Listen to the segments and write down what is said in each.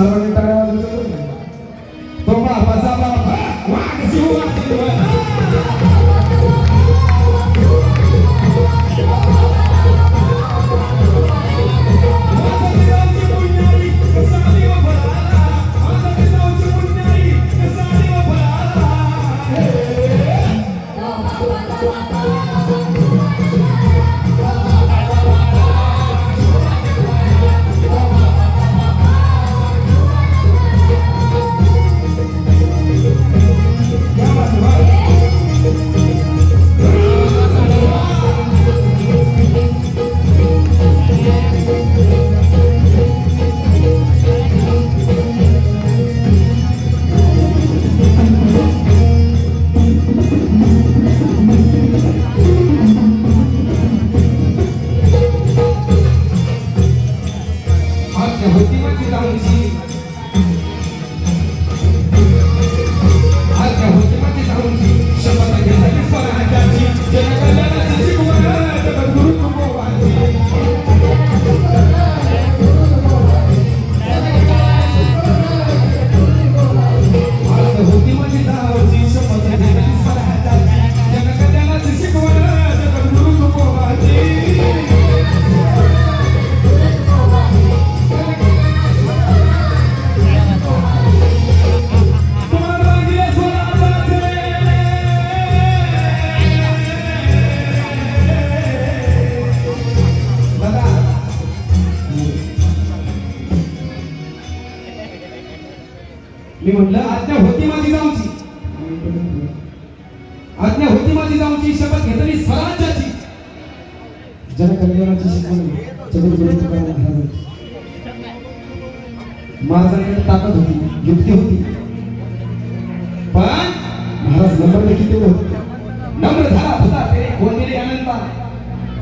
सर्वांनी टाळ्या वाजवल्या बरं. तो बापाचा बाप हा, वाघ जीव म्हटलं आज्ञा होती माझी जाऊची. आज्ञा होती माझी जाऊची शपथ घेतली स्वराज्याची. जनकल्याणाची शिकवण जगद्गुरु तुकाराम महाराजांची महाराजांकडे ताकद होती युक्ती होती. पण महाराज नम्र देखील तेवढे होते. नम्र झाला होता ते कोणतरी आनंदा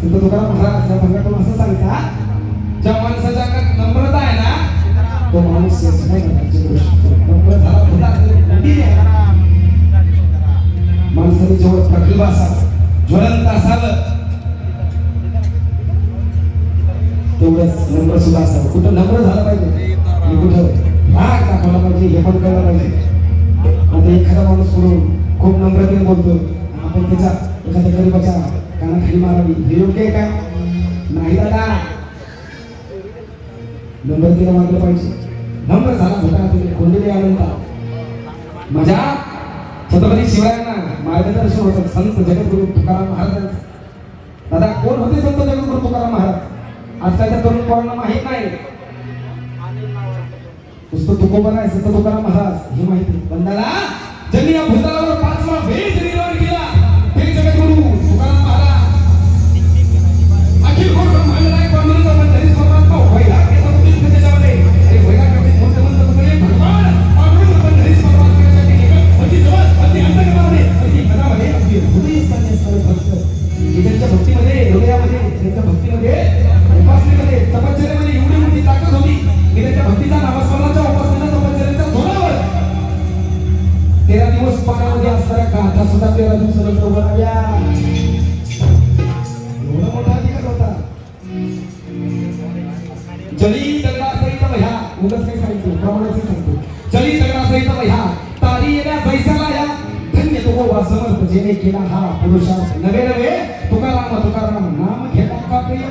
संत तुकाराम महाराज या भंगातून असं सांगता ज्या माणसाच्या नम्रता आहे ना तो माणूस यश नाही करणार माणसाने जेवढं प्रगल्भ असावं ज्वलंत असावं तेवढंच नम्र सुद्धा असावं. कुठं नम्र झालं पाहिजे? आणि कुठं राग दाखवला पाहिजे हे पण कळलं पाहिजे. आता एखादा माणूस सोडून खूप नम्रतेने बोलतो आपण त्याच्या एखाद्या गरीबाच्या कानाखाली मारावी हे योग्य आहे का? नाही दादा. नंबर नम्रतेने मात्र पाहिजे. नंबर झाला होता. तुम्ही कोंडले आनंदा माझ्या छत्रपती शिवरायांना मार्गदर्शन होतं. संत जगद्गुरु तुकाराम महाराजांचं. दादा कोण होते संत जगद्गुरु तुकाराम महाराज? आजकालच्या तरुण पोरांना माहीत नाही. नुसतं तुकोबा नाही संत तुकाराम महाराज. हे माहिती बंदाला ज्यांनी या भूतलावर पाचवा त्यांच्या भक्तीमध्ये हृदयामध्ये त्यांच्या भक्तीमध्ये उपासनेमध्ये तपश्चर्यामध्ये एवढी मोठी ताकद होती की त्यांच्या भक्तीचा नामस्मरणाच्या उपासनेचा तपश्चर्याच्या जोरावर तेरा दिवस पाण्यामध्ये असणाऱ्या गाथा सुद्धा तेरा दिवसानंतर उभं राहिल्या. एवढा मोठा अधिकार होता. जली दगडा सहित वह्या उगाच काही सांगितलं प्रमाणाचे सांगतो जली दगडा सहित वह्या तारी येण्या जैसाला या धन्य समर्थ जेणे केला हा पुरुषार्थ नवे नवे तुकाराम तुकाराम नाम घेता का प्रिय?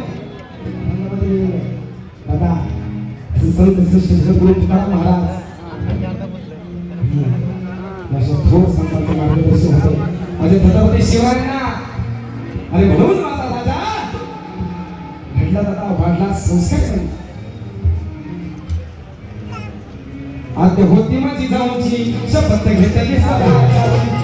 दादा संत श्रेष्ठ गुरु तुकाराम महाराज. अशा थोर संतांचे मार्गदर्शन होते. माझे छत्रपती शिवायांना अरे म्हणून माझा राजा. घडला दादा वाढला संस्कार नाही आद्य होती माझी जाऊनची शपथ घेतली सदा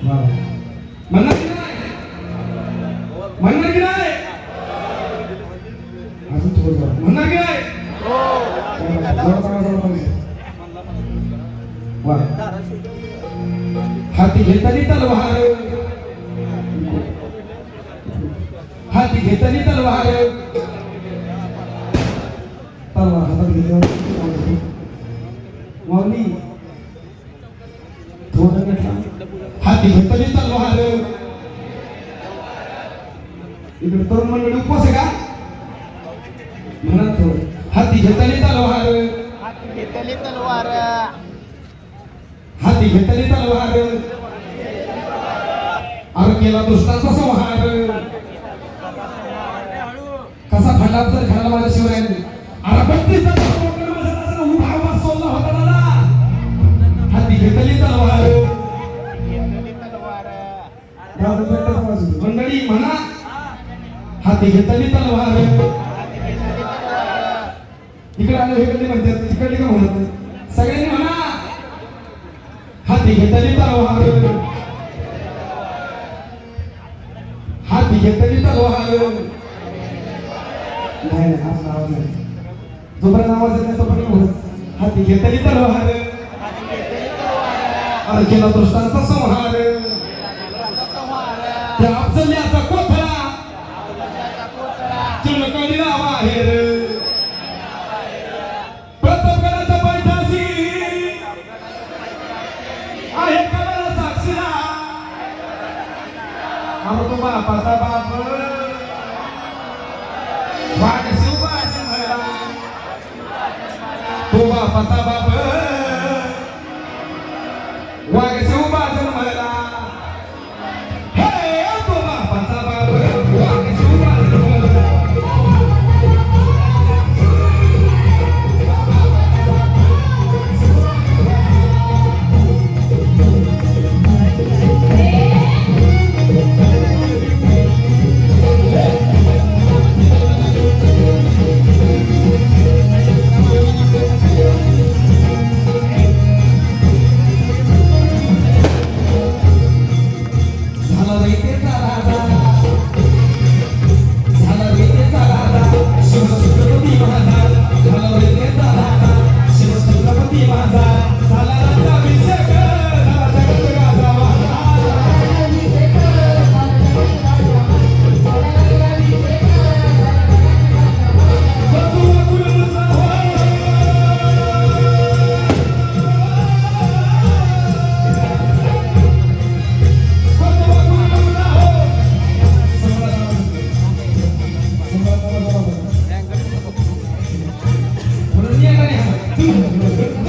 म्हणणार की नाही म्हणणार की नाही अजून थोडं जोरात. म्हणणार की नाही जोरात सांगा, जोरात सांगा. वा हाती घेतली तलवार हाती घेतली तलवार तलवार हातात घेतल्यावर माऊली थोडं घेतला हाती घेतली तलवार इकडे तरुण मंडळी उपवास आहे का? म्हणा थोडं हाती घेतली तलवार. घेतली तलवार. हाती घेतली तलवार. अरे केला दुष्टाचा संहार. कसा फडला जर घाला माझ्या शिवरायांनी. अरे उभा उभा सोडला होता दादा. हाती घेतली तलवार. हाती घेतली तलवार इकडे आलो हे कधी म्हणतात तिकडे का म्हणत सगळ्यांनी म्हणा. हाती घेतली तलवार हाती घेतली तलवार नाही नाही हाच आवाज नाही जोपर्यंत आवाज येत नाही तोपर्यंत म्हणत हाती घेतली तलवार अर्जुना दृष्टांचा संहार त्या अफजल्याचा कोण चिणकलीला बाहेर प्रतापगडाच्या पैठाशी आहे कमला साक्षीला. अरे तो बापाचा बाप. वाट शिवबाजी तो बापाचा बाप. すいません。